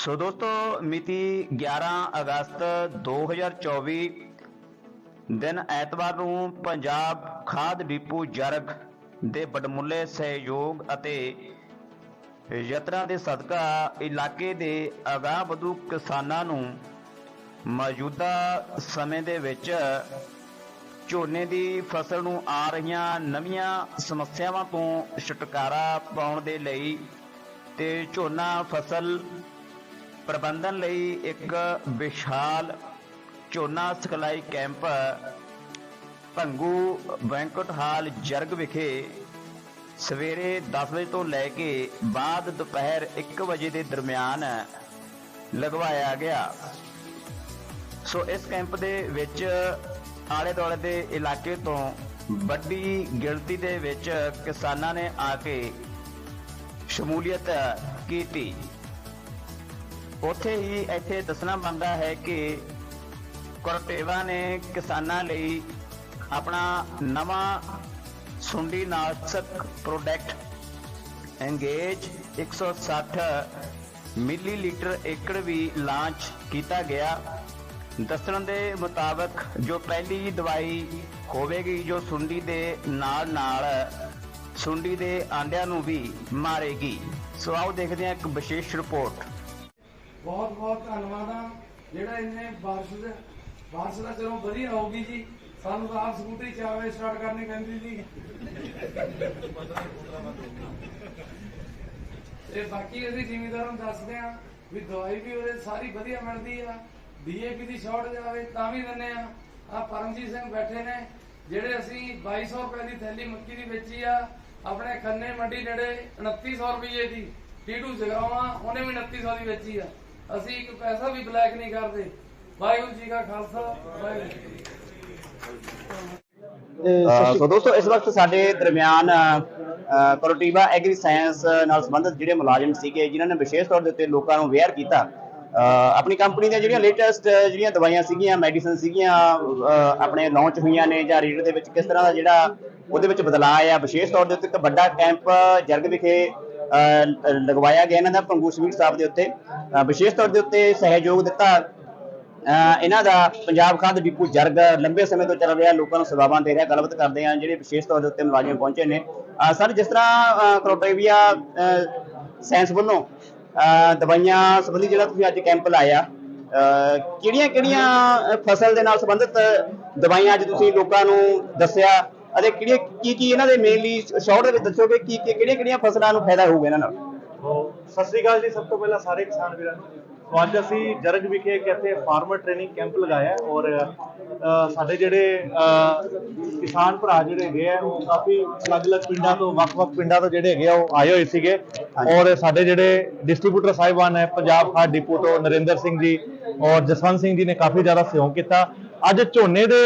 ਸੋ ਦੋਸਤੋ, ਮਿਤੀ 11 ਅਗਸਤ 2024 ਦਿਨ ਐਤਵਾਰ ਨੂੰ ਪੰਜਾਬ ਖਾਦ ਡਿਪੂ ਜਰਗ ਦੇ ਬੜਮੁੱਲੇ ਸਹਿਯੋਗ ਅਤੇ ਯਤਨਾਂ ਦੇ ਸਦਕਾ ਇਲਾਕੇ ਦੇ ਅਗਾਂਹ ਵਧੂ ਕਿਸਾਨਾਂ ਨੂੰ ਮੌਜੂਦਾ ਸਮੇਂ ਦੇ ਵਿੱਚ ਝੋਨੇ ਦੀ ਫਸਲ ਨੂੰ ਆ ਰਹੀਆਂ ਨਵੀਆਂ ਸਮੱਸਿਆਵਾਂ ਤੋਂ ਛੁਟਕਾਰਾ ਪਾਉਣ ਦੇ ਲਈ ਤੇ ਝੋਨਾ ਫਸਲ ਪ੍ਰਬੰਧਨ ਲਈ ਇੱਕ ਵਿਸ਼ਾਲ ਝੋਨਾ ਸਿਖਲਾਈ camp Bhangu banquet hall Jarag ਵਿਖੇ ਸਵੇਰੇ 10 ਵਜੇ ਤੋਂ ਲੈ ਕੇ ਬਾਅਦ ਦੁਪਹਿਰ 1 ਵਜੇ ਦੇ ਦਰਮਿਆਨ ਲਗਵਾਇਆ ਗਿਆ। ਸੋ ਇਸ ਕੈਂਪ ਦੇ ਵਿੱਚ ਆਲੇ ਦੁਆਲੇ ਦੇ ਇਲਾਕੇ ਤੋਂ ਵੱਡੀ ਗਿਣਤੀ ਦੇ ਵਿੱਚ ਕਿਸਾਨਾਂ ਨੇ ਆ ਕੇ ਸ਼ਮੂਲੀਅਤ ਕੀਤੀ। ਉੱਥੇ ਹੀ ਇੱਥੇ ਦੱਸਣਾ ਬਣਦਾ ਹੈ ਕਿ ਕੋਰਟੇਵਾ ਨੇ ਕਿਸਾਨਾਂ ਲਈ ਆਪਣਾ ਨਵਾਂ ਸੁੰਡੀ ਨਾਸ਼ਕ ਪ੍ਰੋਡਕਟ ਐਂਗੇਜ 160 ਮਿਲੀਲੀਟਰ ਏਕੜ ਵੀ ਲਾਂਚ ਕੀਤਾ ਗਿਆ। ਦੱਸਣ ਦੇ ਮੁਤਾਬਕ ਜੋ ਪਹਿਲੀ ਦਵਾਈ ਹੋਵੇਗੀ, ਜੋ ਸੁੰਡੀ ਦੇ ਨਾਲ ਨਾਲ ਸੁੰਡੀ ਦੇ ਆਂਡਿਆਂ ਨੂੰ ਵੀ ਮਾਰੇਗੀ। ਸੋ ਆਓ ਦੇਖਦੇ ਹਾਂ ਇੱਕ ਵਿਸ਼ੇਸ਼ ਰਿਪੋਰਟ ਬਹੁਤ ਬਹੁਤ ਧੰਨਵਾਦ ਆ। ਜਿਹੜਾ ਇਹਨੇ ਬਾਰਿਸ਼ ਦੇ ਬਾਰਿਸ਼ ਦਾ ਚਲੋ ਵਧੀਆ ਹੋਊਗੀ ਜੀ। ਸਾਨੂੰ ਤਾਂ ਆਪ ਸਕੂਟਰੀ 4 ਸਟਾਰਟ ਕਰਨੀ ਪੈਂਦੀ ਜੀ। ਤੇ ਬਾਕੀ ਅਸੀਂ ਜ਼ਿਮੀਦਾਰਾਂ ਨੂੰ ਦੱਸਦੇ ਆ ਵੀ ਦਵਾਈ ਵੀ ਉਹਦੇ ਸਾਰੀ ਵਧੀਆ ਮਿਲਦੀ ਆ। ਡੀਏਪੀ ਦੀ ਸ਼ਾਰਟ ਜਾਵੇ ਤਾਂ ਵੀ ਦਿੰਨੇ ਆ। ਆ ਪਰਮਜੀਤ ਸਿੰਘ ਬੈਠੇ ਨੇ, ਜਿਹੜੇ ਅਸੀਂ 2200 ਰੁਪਏ ਦੀ ਥੈਲੀ ਮੱਕੀ ਦੀ ਵੇਚੀ ਆ। ਆਪਣੇ ਖੰਨੇ ਮੰਡੀ ਨੇੜੇ 2900 ਰੁਪਏ ਦੀ। ਟੀਟੂ ਜਗਰਾਵਾ ਉਹਨੇ ਵੀ 2900 ਦੀ ਵੇਚੀ ਆ। ਅਸੀਂ ਇੱਕ ਪੈਸਾ ਵੀ ਬਲੈਕ ਨਹੀਂ ਕਰਦੇ ਵਾਹਿਗੁਰੂ ਜੀ ਕਾ ਖਾਲਸਾ ਵਾਹਿਗੁਰੂ ਜੀ ਕੀ ਫਤਿਹ। ਅ, ਸੋ ਦੋਸਤੋ ਇਸ ਵਕਤ ਸਾਡੇ ਦਰਮਿਆਨ ਕੋਰੋਟੀਵਾ ਐਗਰੀ ਸਾਇੰਸ ਨਾਲ ਸੰਬੰਧਿਤ ਜਿਹੜੇ ਮੁਲਾਜ਼ਮ ਸੀਗੇ ਜਿਨ੍ਹਾਂ ਨੇ ਵਿਸ਼ੇਸ਼ ਤੌਰ ਦੇ ਉੱਤੇ ਲੋਕਾਂ ਨੂੰ ਅਵੇਅਰ ਕੀਤਾ ਆਪਣੀ ਕੰਪਨੀ ਦੀਆਂ ਜਿਹੜੀਆਂ ਲੇਟੈਸਟ ਜਿਹੜੀਆਂ ਦਵਾਈਆਂ ਸੀਗੀਆਂ ਮੈਡੀਸਨ ਸੀਗੀਆਂ ਆਪਣੇ ਲਾਂਚ ਹੋਈਆਂ ਨੇ ਜਾਂ ਰੇਟ ਦੇ ਵਿੱਚ ਕਿਸ ਤਰ੍ਹਾਂ ਦਾ ਜਿਹੜਾ ਉਹਦੇ ਵਿੱਚ ਬਦਲਾਅ ਆ ਵਿਸ਼ੇਸ਼ ਤੌਰ ਦੇ ਉੱਤੇ ਇੱਕ ਵੱਡਾ ਕੈਂਪ ਜਰਗ ਵਿਖੇ ਲਗਵਾਇਆ ਗਿਆ ਇਹਨਾਂ ਦਾ ਪੰਗੂ ਸਵੀਟ ਸਾਹਿਬ ਦੇ ਉੱਤੇ। ਵਿਸ਼ੇਸ਼ ਤੌਰ ਦੇ ਉੱਤੇ ਸਹਿਯੋਗ ਦਿੱਤਾ। ਇਹਨਾਂ ਦਾ ਪੰਜਾਬ ਖਾਦ ਡਿਪੂ ਜਰਗ ਲੰਬੇ ਸਮੇਂ ਤੋਂ ਚੱਲ ਰਿਹਾ, ਲੋਕਾਂ ਨੂੰ ਸੇਵਾਵਾਂ ਦੇ ਰਿਹਾ, ਗੱਲਬਾਤ ਕਰਦੇ ਆ, ਜਿਹੜੇ ਵਿਸ਼ੇਸ਼ ਤੌਰ ਦੇ ਉੱਤੇ ਮੁਲਾਜ਼ਮ ਪਹੁੰਚੇ ਨੇ। ਸਰ, ਜਿਸ ਤਰ੍ਹਾਂ ਕਰੋਟੇਵੀਆ ਸਾਇੰਸ ਵੱਲੋਂ ਦਵਾਈਆਂ ਸੰਬੰਧੀ ਜਿਹੜਾ ਤੁਸੀਂ ਅੱਜ ਕੈਂਪ ਲਾਇਆ ਕਿਹੜੀਆਂ ਕਿਹੜੀਆਂ ਫਸਲ ਦੇ ਨਾਲ ਸੰਬੰਧਿਤ ਦਵਾਈਆਂ ਅੱਜ ਤੁਸੀਂ ਲੋਕਾਂ ਨੂੰ ਦੱਸਿਆ? ਅਤੇ ਕਿਹੜੀਆਂ ਕੀ ਕੀ ਇਹਨਾਂ ਦੇ ਮੇਨਲੀ ਸ਼ਾਰਟ ਦੇ ਵਿੱਚ ਦੱਸੋਗੇ ਕੀ ਕੀ ਕਿਹੜੀਆਂ ਕਿਹੜੀਆਂ ਫਸਲਾਂ ਨੂੰ ਫਾਇਦਾ ਹੋਊਗਾ ਇਹਨਾਂ ਨਾਲ? ਸਤਿ ਸ੍ਰੀ ਅਕਾਲ ਜੀ ਸਭ ਤੋਂ ਪਹਿਲਾਂ ਸਾਰੇ ਕਿਸਾਨ ਵੀਰਾਂ ਨੂੰ। ਸੋ ਅੱਜ ਅਸੀਂ ਜਰਗ ਵਿਖੇ ਇੱਥੇ ਫਾਰਮਰ ਟ੍ਰੇਨਿੰਗ ਕੈਂਪ ਲਗਾਇਆ ਔਰ ਸਾਡੇ ਜਿਹੜੇ ਕਿਸਾਨ ਭਰਾ ਜਿਹੜੇ ਹੈਗੇ ਆ ਉਹ ਕਾਫੀ ਅਲੱਗ-ਅਲੱਗ ਪਿੰਡਾਂ ਤੋਂ ਵੱਖ-ਵੱਖ ਪਿੰਡਾਂ ਤੋਂ ਜਿਹੜੇ ਹੈਗੇ ਆ ਉਹ ਆਏ ਹੋਏ ਸੀਗੇ। ਔਰ ਸਾਡੇ ਜਿਹੜੇ ਡਿਸਟ੍ਰੀਬਿਊਟਰ ਸਾਹਿਬਾਨ ਹੈ ਪੰਜਾਬ ਖਾਦ ਡਿਪੂ ਤੋਂ ਨਰਿੰਦਰ ਸਿੰਘ ਜੀ ਔਰ ਜਸਵੰਤ ਸਿੰਘ ਜੀ ਨੇ ਕਾਫੀ ਜ਼ਿਆਦਾ ਸਹਿਯੋਗ ਕੀਤਾ। ਅੱਜ ਝੋਨੇ ਦੇ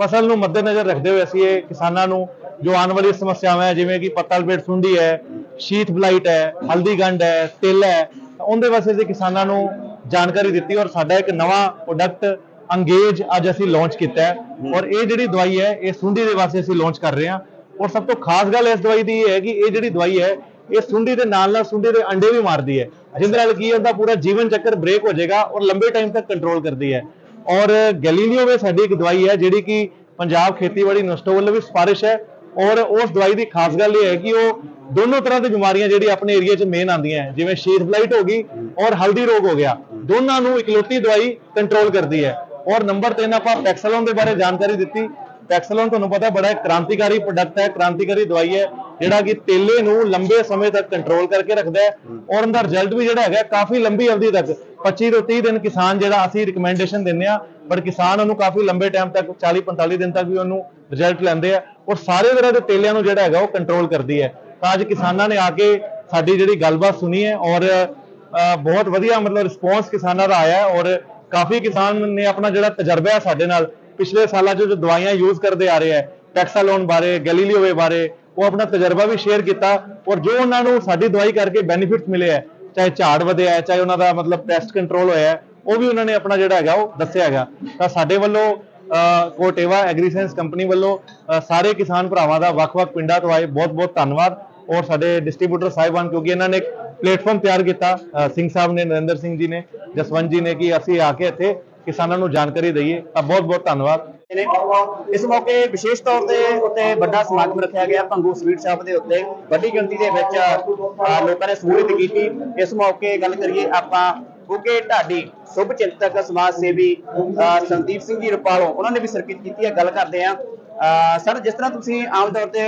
ਫਸਲ ਨੂੰ ਮੱਦੇਨਜ਼ਰ ਰੱਖਦੇ ਹੋਏ ਅਸੀਂ ਇਹ ਕਿਸਾਨਾਂ ਨੂੰ ਜੋ ਆਉਣ ਵਾਲੀ ਸਮੱਸਿਆਵਾਂ ਹੈ, ਜਿਵੇਂ ਕਿ ਪੱਤਲ ਪੇਟ ਸੁੰਡੀ ਹੈ ਸ਼ੀਥ ਬਲਾਈਟ ਹੈ, ਹਲਦੀ ਗੰਡ ਹੈ, ਤਿਲ ਹੈ ਉਹਦੇ ਵਾਸਤੇ ਅਸੀਂ ਕਿਸਾਨਾਂ ਨੂੰ ਜਾਣਕਾਰੀ ਦਿੱਤੀ ਔਰ ਸਾਡਾ ਇੱਕ ਨਵਾਂ ਪ੍ਰੋਡਕਟ ਅੰਗੇਜ ਅੱਜ ਅਸੀਂ ਲਾਂਚ ਕੀਤਾ ਔਰ ਇਹ ਜਿਹੜੀ ਦਵਾਈ ਹੈ, ਇਹ ਸੁੰਡੀ ਦੇ ਵਾਸਤੇ ਅਸੀਂ ਲਾਂਚ ਕਰ ਰਹੇ ਹਾਂ। ਔਰ ਸਭ ਤੋਂ ਖਾਸ ਗੱਲ ਇਸ ਦਵਾਈ ਦੀ ਇਹ ਹੈ ਕਿ ਇਹ ਜਿਹੜੀ ਦਵਾਈ ਹੈ, ਇਹ ਸੁੰਡੀ ਦੇ ਨਾਲ ਨਾਲ ਸੁੰਡੀ ਦੇ ਅੰਡੇ ਵੀ ਮਾਰਦੀ ਹੈ। ਜਿਹਦੇ ਨਾਲ ਕੀ ਹੁੰਦਾ, ਪੂਰਾ ਜੀਵਨ ਚੱਕਰ ਬ੍ਰੇਕ ਹੋ ਜਾਏਗਾ ਔਰ ਲੰਬੇ ਟਾਈਮ ਤੱਕ ਕੰਟਰੋਲ ਕਰਦੀ ਹੈ। ਔਰ ਗੈਲੀਲੀਓ ਵਿੱਚ ਸਾਡੀ ਇੱਕ ਦਵਾਈ ਹੈ ਜਿਹੜੀ ਕਿ ਪੰਜਾਬ ਖੇਤੀਬਾੜੀ ਯੂਨੀਵਰਸਿਟੀ ਵੱਲੋਂ ਵੀ ਸਿਫਾਰਿਸ਼ ਹੈ ਔਰ ਉਸ ਦਵਾਈ ਦੀ ਖਾਸ ਗੱਲ ਇਹ ਹੈ ਕਿ ਉਹ ਦੋਨੋਂ ਤਰ੍ਹਾਂ ਦੀ ਬਿਮਾਰੀਆਂ ਜਿਹੜੀ ਆਪਣੇ ਏਰੀਆ 'ਚ ਮੇਨ ਆਉਂਦੀਆਂ ਹੈ, ਜਿਵੇਂ ਸ਼ੀਥ ਬਲਾਈਟ ਹੋ ਗਈ ਔਰ ਹਲਦੀ ਰੋਗ ਹੋ ਗਿਆ। ਦੋਨਾਂ ਨੂੰ ਇਕਲੌਤੀ ਦਵਾਈ ਕੰਟਰੋਲ ਕਰਦੀ ਹੈ। ਔਰ ਨੰਬਰ 3 ਆਪਾਂ ਪੈਕਸਲੋਨ ਦੇ ਬਾਰੇ ਜਾਣਕਾਰੀ ਦਿੱਤੀ। ਪੈਕਸਲੋਨ ਤੁਹਾਨੂੰ ਪਤਾ ਬੜਾ ਕ੍ਰਾਂਤੀਕਾਰੀ ਪ੍ਰੋਡਕਟ ਹੈ, ਕ੍ਰਾਂਤੀਕਾਰੀ ਦਵਾਈ ਹੈ। ਜਿਹੜਾ ਕਿ ਤੇਲੇ ਨੂੰ ਲੰਬੇ ਸਮੇਂ ਤੱਕ ਕੰਟਰੋਲ ਕਰਕੇ ਰੱਖਦਾ ਹੈ ਔਰ ਉਹਦਾ ਰਿਜ਼ਲਟ ਵੀ ਜਿਹੜਾ ਹੈਗਾ ਕਾਫੀ ਲੰਬੀ ਅਵਧੀ ਤੱਕ 25 ਤੋਂ 30 ਦਿਨ ਕਿਸਾਨ ਜਿਹੜਾ ਅਸੀਂ ਰਿਕਮੈਂਡੇਸ਼ਨ ਦਿੰਦੇ ਆ ਪਰ ਕਿਸਾਨ ਉਹਨੂੰ ਕਾਫੀ ਲੰਬੇ ਟਾਈਮ ਤੱਕ 40 45 ਦਿਨ ਤੱਕ ਵੀ ਉਹਨੂੰ ਰਿਜ਼ਲਟ ਲੈਂਦੇ ਆ ਔਰ ਸਾਰੇ ਤਰ੍ਹਾਂ ਦੇ ਤੇਲਿਆਂ ਨੂੰ ਜਿਹੜਾ ਹੈਗਾ ਉਹ ਕੰਟਰੋਲ ਕਰਦੀ ਹੈ। ਤਾਂ ਅੱਜ ਕਿਸਾਨਾਂ ਨੇ ਆ ਕੇ ਸਾਡੀ ਜਿਹੜੀ ਗੱਲਬਾਤ ਸੁਣੀ ਹੈ ਔਰ ਬਹੁਤ ਵਧੀਆ ਮਤਲਬ ਰਿਸਪੌਂਸ ਕਿਸਾਨਾਂ ਦਾ ਆਇਆ ਹੈ ਔਰ ਕਾਫੀ ਕਿਸਾਨ ਨੇ ਆਪਣਾ ਜਿਹੜਾ ਤਜਰਬਾ ਹੈ ਸਾਡੇ ਨਾਲ ਪਿਛਲੇ ਸਾਲਾਂ 'ਚ ਜੋ ਦਵਾਈਆਂ ਯੂਜ਼ ਕਰਦੇ ਆ ਰਹੇ ਹੈ ਟੈਕਸਾਲੋਨ ਬਾਰੇ ਗੈਲੀਲੀਓਵੇ ਬਾਰੇ ਉਹ ਆਪਣਾ ਤਜਰਬਾ ਵੀ ਸ਼ੇਅਰ ਕੀਤਾ ਔਰ ਜੋ ਉਹਨਾਂ ਨੂੰ ਸਾਡੀ ਦਵਾਈ ਕਰਕੇ ਬੈਨੀਫਿਟਸ ਮਿਲੇ ਹੈ, ਚਾਹੇ ਝਾੜ ਵਧਿਆ ਹੈ, ਚਾਹੇ ਉਹਨਾਂ ਦਾ ਮਤਲਬ ਪੈਸਟ ਕੰਟਰੋਲ ਹੋਇਆ ਹੈ, ਉਹ ਵੀ ਉਹਨਾਂ ਨੇ ਆਪਣਾ ਜਿਹੜਾ ਹੈਗਾ ਉਹ ਦੱਸਿਆ ਹੈਗਾ। ਤਾਂ ਸਾਡੇ ਵੱਲੋਂ ਕੋਟੇਵਾ ਐਗਰੀਸੈਂਸ ਕੰਪਨੀ ਵੱਲੋਂ ਸਾਰੇ ਕਿਸਾਨ ਭਰਾਵਾਂ ਦਾ ਵੱਖ-ਵੱਖ ਪਿੰਡਾਂ ਤੋਂ ਆਏ ਬਹੁਤ-ਬਹੁਤ ਧੰਨਵਾਦ ਔਰ ਸਾਡੇ ਡਿਸਟ੍ਰੀਬਿਊਟਰ ਸਾਹਿਬਾਨ, ਕਿਉਂਕਿ ਇਹਨਾਂ ਨੇ ਪਲੇਟਫਾਰਮ ਤਿਆਰ ਕੀਤਾ ਸਿੰਘ ਸਾਹਿਬ ਨੇ, ਨਰਿੰਦਰ ਸਿੰਘ ਜੀ ਨੇ, ਜਸਵੰਤ ਜੀ ਨੇ ਕਿ ਅਸੀਂ ਆ ਕੇ ਇੱਥੇ ਕਿਸਾਨਾਂ ਨੂੰ ਜਾਣਕਾਰੀ ਦਈਏ, ਤਾਂ ਬਹੁਤ ਬਹੁਤ ਧੰਨਵਾਦ। ਨੇ। ਇਸ ਮੌਕੇ ਵਿਸ਼ੇਸ਼ ਤੌਰ ਤੇ ਉੱਤੇ ਵੱਡਾ ਸਮਾਗਮ ਰੱਖਿਆ ਗਿਆ ਭੰਗੂ ਸਵੀਟ ਸ਼ਾਪ ਦੇ ਉੱਤੇ। ਵੱਡੀ ਗਿਣਤੀ ਦੇ ਵਿੱਚ ਲੋਕਾਂ ਨੇ ਸਹੂਲਤ ਕੀਤੀ। ਇਸ ਮੌਕੇ ਗੱਲ ਕਰੀਏ ਆਪਾਂ ਗੁੱਗੇ ਢਾਡੀ ਸ਼ੁਭ ਚਿੰਤਕ ਸਮਾਜ ਸੇਵੀ ਅਹ, ਸੰਦੀਪ ਸਿੰਘ ਜੀ ਰੁਪਾਲੋਂ। ਉਹਨਾਂ ਨੇ ਵੀ ਸਰਕਿਟ ਕੀਤੀ ਹੈ ਗੱਲ ਕਰਦੇ ਆ ਸਰ ਜਿਸ ਤਰ੍ਹਾਂ ਤੁਸੀਂ ਆਮ ਤੌਰ ਤੇ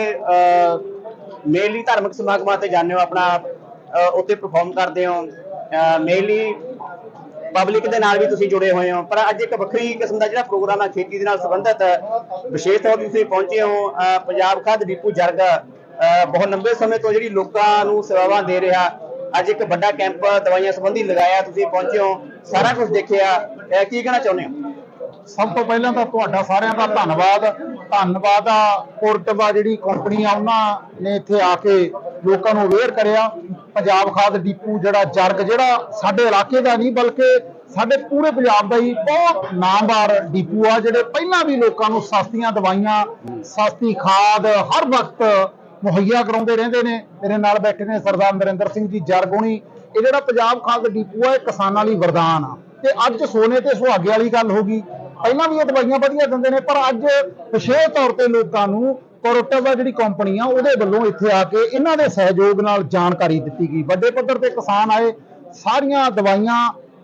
ਮੇਨਲੀ ਧਾਰਮਿਕ ਸਮਾਗਮਾਂ ਤੇ ਜਾਂਦੇ ਹੋ ਆਪਣਾ ਅਹ, ਉੱਤੇ ਪਰਫਾਰਮ ਕਰਦੇ ਹੋ ਮੇਨਲੀ ਪਬਲਿਕ ਦੇ ਨਾਲ ਵੀ ਤੁਸੀਂ ਜੁੜੇ ਹੋਏ ਹੋ। ਪਰ ਅੱਜ ਇੱਕ ਵੱਖਰੀ ਕਿਸਮ ਦਾ ਜਿਹੜਾ ਪ੍ਰੋਗਰਾਮ ਹੈ, ਖੇਤੀ ਦੇ ਨਾਲ ਸੰਬੰਧਿਤ, ਵਿਸ਼ੇਸ਼ ਤੌਰ ਤੇ ਤੁਸੀਂ ਪਹੁੰਚੇ ਹੋ ਪੰਜਾਬ ਖਾਦ ਡਿਪੂ ਜਰਗ। ਬਹੁਤ ਲੰਬੇ ਸਮੇਂ ਤੋਂ ਜਿਹੜੀ ਲੋਕਾਂ ਨੂੰ ਸੇਵਾਵਾਂ ਦੇ ਰਿਹਾ, ਅੱਜ ਇੱਕ ਵੱਡਾ ਕੈਂਪ ਦਵਾਈਆਂ ਸੰਬੰਧੀ ਲਗਾਇਆ, ਤੁਸੀਂ ਪਹੁੰਚੇ ਹੋ, ਸਾਰਾ ਕੁਝ ਦੇਖਿਆ। ਕੀ ਕਹਿਣਾ ਚਾਹੁੰਦੇ ਹੋ? ਸਭ ਤੋਂ ਪਹਿਲਾਂ ਤਾਂ ਤੁਹਾਡਾ ਸਾਰਿਆਂ ਦਾ ਧੰਨਵਾਦ। ਧੰਨਵਾਦ ਆ ਕੋਰਟਵਾ ਜਿਹੜੀ ਕੰਪਨੀ ਆ, ਉਹਨਾਂ ਨੇ ਇੱਥੇ ਆ ਕੇ ਲੋਕਾਂ ਨੂੰ ਅਵੇਅਰ ਕਰਿਆ। ਪੰਜਾਬ ਖਾਦ ਡੀਪੂ ਜਿਹੜਾ ਜਰਗ, ਜਿਹੜਾ ਸਾਡੇ ਇਲਾਕੇ ਦਾ ਨਹੀਂ, ਬਲਕਿ ਸਾਡੇ ਪੂਰੇ ਪੰਜਾਬ ਦਾ ਹੀ ਬਹੁਤ ਨਾਮਦਾਰ ਡੀਪੂ ਆ, ਜਿਹੜੇ ਪਹਿਲਾਂ ਵੀ ਲੋਕਾਂ ਨੂੰ ਸਸਤੀਆਂ ਦਵਾਈਆਂ, ਸਸਤੀ ਖਾਦ ਹਰ ਵਕਤ ਮੁਹੱਈਆ ਕਰਾਉਂਦੇ ਰਹਿੰਦੇ ਨੇ। ਮੇਰੇ ਨਾਲ ਬੈਠੇ ਨੇ ਸਰਦਾਰ ਨਰਿੰਦਰ ਸਿੰਘ ਜੀ ਜਰਗੋਣੀ ਇਹ ਜਿਹੜਾ ਪੰਜਾਬ ਖਾਦ ਡੀਪੂ ਆ, ਇਹ ਕਿਸਾਨਾਂ ਲਈ ਵਰਦਾਨ ਆ। ਤੇ ਅੱਜ ਸੋਨੇ ਤੇ ਸੁਹਾਗੇ ਵਾਲੀ ਗੱਲ ਹੋ ਗਈ। ਪਹਿਲਾਂ ਵੀ ਇਹ ਦਵਾਈਆਂ ਵਧੀਆ ਦਿੰਦੇ ਨੇ, ਪਰ ਅੱਜ ਵਿਸ਼ੇਸ਼ ਤੌਰ ਤੇ ਲੋਕਾਂ ਨੂੰ ਕੋਰੋਟੇਵਾ ਜਿਹੜੀ ਕੰਪਨੀ ਆ ਉਹਦੇ ਵੱਲੋਂ ਇੱਥੇ ਆ ਕੇ ਇਹਨਾਂ ਦੇ ਸਹਿਯੋਗ ਨਾਲ ਜਾਣਕਾਰੀ ਦਿੱਤੀ ਗਈ। ਵੱਡੇ ਪੱਧਰ ਤੇ ਕਿਸਾਨ ਆਏ ਸਾਰੀਆਂ ਦਵਾਈਆਂ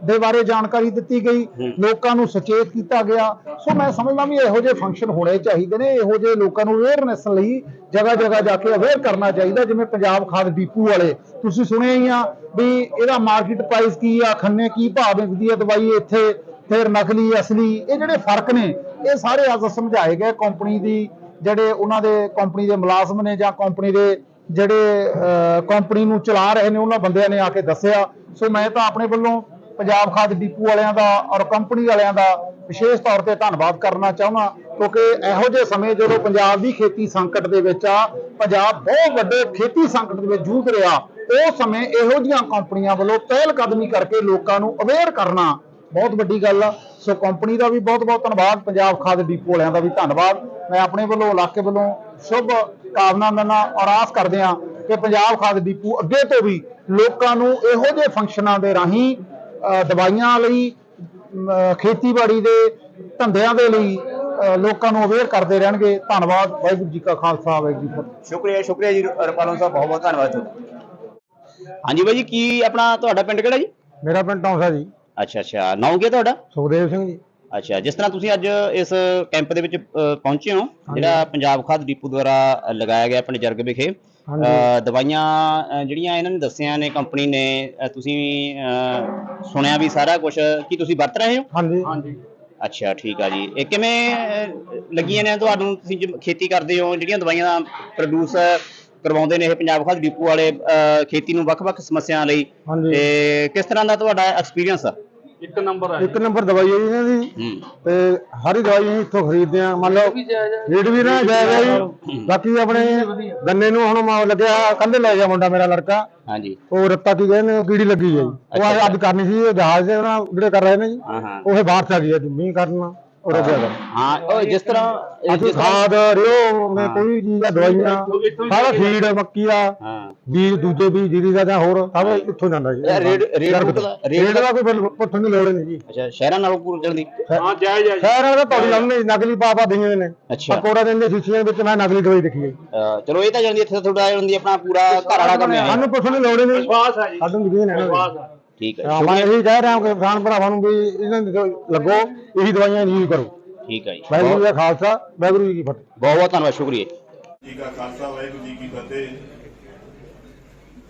ਦੇ ਬਾਰੇ ਜਾਣਕਾਰੀ ਦਿੱਤੀ ਗਈ ਲੋਕਾਂ ਨੂੰ ਸੁਚੇਤ ਕੀਤਾ ਗਿਆ। ਸੋ ਮੈਂ ਸਮਝਦਾ ਵੀ ਇਹੋ ਜਿਹੇ ਫੰਕਸ਼ਨ ਹੋਣੇ ਚਾਹੀਦੇ ਨੇ ਇਹੋ ਜਿਹੇ ਲੋਕਾਂ ਨੂੰ ਅਵੇਅਰਨੈਸ ਲਈ ਜਗ੍ਹਾ ਜਗ੍ਹਾ ਜਾ ਕੇ ਅਵੇਅਰ ਕਰਨਾ ਚਾਹੀਦਾ ਜਿਵੇਂ ਪੰਜਾਬ ਖਾਦ ਡਿਪੂ ਵਾਲੇ। ਤੁਸੀਂ ਸੁਣਿਆ ਹੀ ਆ ਵੀ ਇਹਦਾ ਮਾਰਕੀਟ ਪ੍ਰਾਈਸ ਕੀ ਆ ਖੰਨੇ ਕੀ ਭਾਅ ਵਿਕਦੀ ਹੈ ਦਵਾਈ ਇੱਥੇ ਫਿਰ ਨਕਲੀ ਅਸਲੀ ਇਹ ਜਿਹੜੇ ਫ਼ਰਕ ਨੇ ਇਹ ਸਾਰੇ ਅੱਜ ਸਮਝਾਏ ਗਏ ਕੰਪਨੀ ਦੀ ਜਿਹੜੇ ਉਹਨਾਂ ਦੇ ਕੰਪਨੀ ਦੇ ਮੁਲਾਜ਼ਮ ਨੇ ਜਾਂ ਕੰਪਨੀ ਦੇ ਜਿਹੜੇ ਕੰਪਨੀ ਨੂੰ ਚਲਾ ਰਹੇ ਨੇ, ਉਹਨਾਂ ਬੰਦਿਆਂ ਨੇ ਆ ਕੇ ਦੱਸਿਆ। ਸੋ ਮੈਂ ਤਾਂ ਆਪਣੇ ਵੱਲੋਂ ਪੰਜਾਬ ਖਾਦ ਡਿਪੂ ਵਾਲਿਆਂ ਦਾ ਔਰ ਕੰਪਨੀ ਵਾਲਿਆਂ ਦਾ ਵਿਸ਼ੇਸ਼ ਤੌਰ ਤੇ ਧੰਨਵਾਦ ਕਰਨਾ ਚਾਹੁੰਦਾ, ਕਿਉਂਕਿ ਇਹੋ ਜਿਹੇ ਸਮੇਂ ਜਦੋਂ ਪੰਜਾਬ ਦੀ ਖੇਤੀ ਸੰਕਟ ਦੇ ਵਿੱਚ ਆ, ਪੰਜਾਬ ਬਹੁਤ ਵੱਡੇ ਖੇਤੀ ਸੰਕਟ ਦੇ ਵਿੱਚ ਜੂਝ ਰਿਹਾ, ਉਹ ਸਮੇਂ ਇਹੋ ਜਿਹੀਆਂ ਕੰਪਨੀਆਂ ਵੱਲੋਂ ਪਹਿਲ ਕਦਮੀ ਕਰਕੇ ਲੋਕਾਂ ਨੂੰ ਅਵੇਅਰ ਕਰਨਾ ਬਹੁਤ ਵੱਡੀ ਗੱਲ ਆ। ਸੋ ਕੰਪਨੀ ਦਾ ਵੀ ਬਹੁਤ ਬਹੁਤ ਧੰਨਵਾਦ। ਪੰਜਾਬ ਖਾਦ ਡਿਪੂ ਵਾਲਿਆਂ ਦਾ ਵੀ ਧੰਨਵਾਦ। ਮੈਂ ਆਪਣੇ ਵੱਲੋਂ ਇਲਾਕੇ ਵੱਲੋਂ ਸ਼ੁਭ ਕਾਮਨਾ ਦਿੰਦਾ ਔਰ ਆਸ ਕਰਦੇ ਹਾਂ ਕਿ ਪੰਜਾਬ ਖਾਦ ਡਿਪੂ ਅੱਗੇ ਤੋਂ ਵੀ ਲੋਕਾਂ ਨੂੰ ਇਹੋ ਜਿਹੇ ਫੰਕਸ਼ਨਾਂ ਦੇ ਰਾਹੀਂ ਦਵਾਈਆਂ ਲਈ ਖੇਤੀਬਾੜੀ ਦੇ ਧੰਦਿਆਂ ਦੇ ਲਈ ਲੋਕਾਂ ਨੂੰ ਅਵੇਅਰ ਕਰਦੇ ਰਹਿਣਗੇ। ਧੰਨਵਾਦ। ਵਾਹਿਗੁਰੂ ਜੀ ਕਾ ਖਾਲਸਾ ਵਾਹਿਗੁਰੂ ਜੀ ਕੀ ਫਤਿਹ। ਸ਼ੁਕਰੀਆ ਸ਼ੁਕਰੀਆ ਜੀ। ਰੁਪਾਲੋਂ ਸਾਹਿਬ ਬਹੁਤ ਬਹੁਤ ਧੰਨਵਾਦ ਤੁਹਾਡਾ। ਹਾਂਜੀ ਬਾਈ ਜੀ ਕੀ ਆਪਣਾ ਤੁਹਾਡਾ ਪਿੰਡ ਕਿਹੜਾ ਜੀ? ਮੇਰਾ ਪਿੰਡ ਟੌਂਸਾ ਜੀ। ਅੱਛਾ ਅੱਛਾ। ਨਾਮ ਕੀ ਹੈ ਤੁਹਾਡਾ? ਸੁਖਦੇਵ ਸਿੰਘ ਜੀ। ਅੱਛਾ ਜਿਸ ਤਰ੍ਹਾਂ ਤੁਸੀਂ ਅੱਜ ਇਸ ਕੈਂਪ ਦੇ ਵਿੱਚ ਅ, ਪਹੁੰਚੇ ਹੋ ਜਿਹੜਾ ਪੰਜਾਬ ਖਾਦ ਡਿਪੂ ਦੁਆਰਾ ਲਗਾਇਆ ਗਿਆ ਆਪਣੇ ਜਰਗ ਵਿਖੇ। ਅ, ਦਵਾਈਆਂ ਅ, ਜਿਹੜੀਆਂ ਇਹਨਾਂ ਨੇ ਦੱਸੀਆਂ ਨੇ ਕੰਪਨੀ ਨੇ ਅ, ਤੁਸੀਂ ਅ, ਸੁਣਿਆ ਵੀ ਸਾਰਾ ਕੁਝ ਕੀ ਤੁਸੀਂ ਵਰਤ ਰਹੇ ਹੋ? ਹਾਂਜੀ। ਹਾਂਜੀ। ਅੱਛਾ ਠੀਕ ਆ ਜੀ। ਇਹ ਕਿਵੇਂ ਅ, ਲੱਗੀਆਂ ਨੇ? ਤੁਹਾਨੂੰ ਤੁਸੀਂ ਜਿਵੇਂ ਖੇਤੀ ਕਰਦੇ ਹੋ ਜਿਹੜੀਆਂ ਦਵਾਈਆਂ ਪ੍ਰੋਡਿਊਸ ਕਰਵਾਉਂਦੇ ਨੇ ਇਹ ਪੰਜਾਬ ਖਾਦ ਡਿਪੂ ਵਾਲੇ ਖੇਤੀ ਨੂੰ ਵੱਖ-ਵੱਖ ਸਮੱਸਿਆਵਾਂ ਲਈ। ਹਾਂਜੀ। ਤੇ ਕਿਸ ਤਰ੍ਹਾਂ ਦਾ ਤੁਹਾਡਾ ਐਕਸਪੀਰੀਅੰਸ ਆ? ਇੱਕ ਨੰਬਰ ਦਵਾਈ ਹੈ ਜੀ ਇਹਨਾਂ ਦੀ। ਹੂੰ। ਤੇ ਹਰੀ ਦਵਾਈ ਅਸੀਂ ਇੱਥੋਂ ਖਰੀਦਦੇ ਆ ਮੰਨ ਲਓ ਰੇਟ ਵੀ ਨਾ ਜਾਇਜ਼ ਹੈ ਜੀ। ਬਾਕੀ ਆਪਣੇ ਗੰਨੇ ਨੂੰ ਹੁਣ ਮ- ਲੱਗਿਆ ਕੱਲ ਲੈ ਗਿਆ ਮੁੰਡਾ ਮੇਰਾ ਲੜਕਾ। ਹਾਂਜੀ। ਉਹ ਰੱਤਾ ਕੀ ਕਹਿੰਦੇ ਉਹ ਕੀੜੀ ਲੱਗੀ ਹੈ ਜੀ ਉਹ। ਅੱਜ ਕਰਨੀ ਸੀ ਜਹਾਜ਼ ਦੇ ਉਹਨਾਂ ਜਿਹੜੇ ਕਰ ਰਹੇ ਨੇ ਜੀ। ਹਾਂ ਹਾਂ। ਉਹ ਬਾਹਰ ਚ ਆ ਗਈ ਅੱਜ ਮੀਂਹ ਕਰਨਾ। ਉਹ ਰੁਕਿਆ ਕਰ ਹਾਂ ਉਹ ਜਿਸ ਤਰ੍ਹਾਂ ਅਸੀਂ ਜਿਸ ਤਰ੍ਹਾਂ ਖਾਦ ਰਿਓ ਮੈਂ ਕੋਈ ਚੀਜ਼ ਦਾ ਦਵਾਈਆਂ ਸਾਰਾ ਫੀਡ ਮੱਕੀ ਦਾ ਹਾਂ। ਬੀਜ ਦੂਜੇ ਬੀਜ ਜੀਰੀ ਦਾ ਜਾਂ ਹੋਰ ਸਭ ਇੱਥੋਂ ਜਾਂਦਾ ਜੀ। ਇਹ ਰੇਟ- ਰੇਟ ਜਰਗ ਤੋਂ। ਦਾ- ਰੇਟ ਰੇਟ ਦਾ ਕੋਈ ਬਿਲ- ਪੁੱਛਣ ਦੀ ਲੋੜ ਹੀ ਨਹੀਂ ਜੀ। ਅੱਛਾ ਸ਼ਹਿਰਾਂ ਨਾਲੋਂ ਪੂਰ ਜਲਦੀ ਹਾਂ ਜਾਇਜ਼ ਹੈ ਸ਼ਹਿਰਾਂ ਦਾ ਤੁਹਾਡੀ ਲਾਉਂਦੇ ਨਕਲੀ ਪਾਪਾ ਦਈਆਂ ਨੇ। ਅੱਛਾ। ਪਕੌੜਾ ਦਿੰਦੇ ਸ਼ੀਸ਼ੀਆਂ ਵਿੱਚ ਮੈਂ ਨਕਲੀ ਦਵਾਈ ਦੇਖੀ ਹੈ ਚਲੋ ਇਹ ਤਾਂ ਜਲਦੀ ਇੱਥੇ ਤਾਂ ਤੁਹਾਡਾ ਜਲਦੀ ਆਪਣਾ ਪੂਰਾ ਘਰ ਵਾਲਾ ਕੰਮ ਹੈ। ਸਾਨੂੰ ਪੁੱਛਣ ਦੀ ਲੋੜ ਹੀ ਨਹੀਂ। ਵਿਸ਼ਵਾਸ ਹੈ ਜੀ। ਸਾਨੂੰ ਯਕੀਨ ਹੈ ਨਾ ਠੀਕ ਹੈ ਹਾਂ, ਮੈਂ ਇਹੀ ਕਹਿ ਰਿਹਾ ਕਿ ਕਿਸਾਨ ਭਰਾਵਾਂ ਨੂੰ ਵੀ ਇਹਨਾਂ ਦੀ ਲੱਗੋ ਇਹੀ ਦਵਾਈਆਂ ਯੂਜ਼ ਕਰੋ। ਠੀਕ ਹੈ ਜੀ। ਵਾਹਿਗੁਰੂ ਬਹੁਤ ਜੀ ਦਾ ਖਾਲਸਾ ਵਾਹਿਗੁਰੂ ਜੀ ਕੀ ਫਤਿਹ। ਬਹੁਤ ਧੰਨਵਾਦ ਸ਼ੁਕਰੀਆ ਜੀ। ਕਾ ਖਾਲਸਾ ਵਾਹਿਗੁਰੂ ਜੀ ਕੀ ਫਤਿਹ।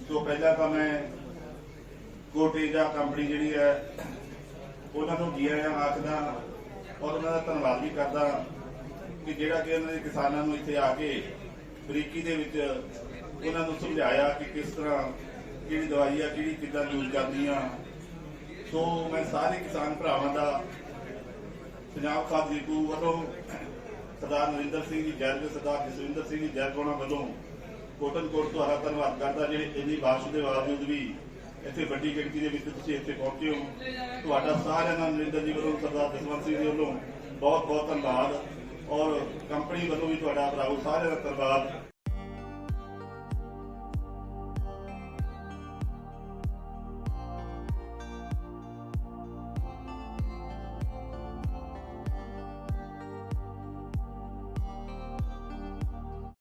ਸੋ ਪਹਿਲਾਂ ਤਾਂ ਮੈਂ ਕੋਟੇਜਾ ਕੰਪਨੀ ਜਿਹੜੀ ਹੈ ਉਹਨਾਂ ਨੂੰ ਜੀ ਆਇਆਂ ਆਖਦਾ ਔਰ ਉਹਨਾਂ ਦਾ ਧੰਨਵਾਦ ਵੀ ਕਰਦਾ ਕਿ ਜਿਹੜਾ ਕਿ ਉਹਨਾਂ ਦੇ ਕਿਸਾਨਾਂ ਨੂੰ ਇੱਥੇ ਆ ਕੇ ਬਰੀਕੀ ਦੇ ਵਿੱਚ ਉਹਨਾਂ ਨੂੰ ਸਮਝਾਇਆ ਕਿ ਕਿਸ ਤਰ੍ਹਾਂ ਕਿਹੜੀ ਦਵਾਈ ਆ ਕਿਹੜੀ ਕਿੱਦਾਂ ਯੂਜ਼ ਕਰਨੀ ਆ। ਸੋ ਮੈਂ ਸਾਰੇ ਕਿਸਾਨ ਭਰਾਵਾਂ ਦਾ ਪੰਜਾਬ ਖਾਦ ਡਿਪੂ ਵੱਲੋਂ ਸਰਦਾਰ ਨਰਿੰਦਰ ਸਿੰਘ ਜੀ ਜੈਲ ਸਰਦਾਰ ਜਸਵਿੰਦਰ ਸਿੰਘ ਜੀ ਜੈਲ ਕੋਣਾ ਵੱਲੋਂ ਕੋਟਨ ਕੋਟ ਤੁਹਾਡਾ ਧੰਨਵਾਦ ਕਰਦਾ, ਜਿਹੜੇ ਇੰਨੀ ਬਾਰਿਸ਼ ਦੇ ਬਾਵਜੂਦ ਵੀ ਇੱਥੇ ਵੱਡੀ ਗਿਣਤੀ ਦੇ ਵਿੱਚ ਤੁਸੀਂ ਇੱਥੇ ਪਹੁੰਚੇ ਹੋ। ਤੁਹਾਡਾ ਸਾਰਿਆਂ ਦਾ ਨਰਿੰਦਰ ਜੀ ਵੱਲੋਂ, ਸਰਦਾਰ ਜਸਵੰਤ ਸਿੰਘ ਜੀ ਵੱਲੋਂ ਬਹੁਤ ਬਹੁਤ ਧੰਨਵਾਦ। ਔਰ ਕੰਪਨੀ ਵੱਲੋਂ ਵੀ ਤੁਹਾਡਾ ਭਰਾਓ ਸਾਰਿਆਂ ਦਾ ਧੰਨਵਾਦ।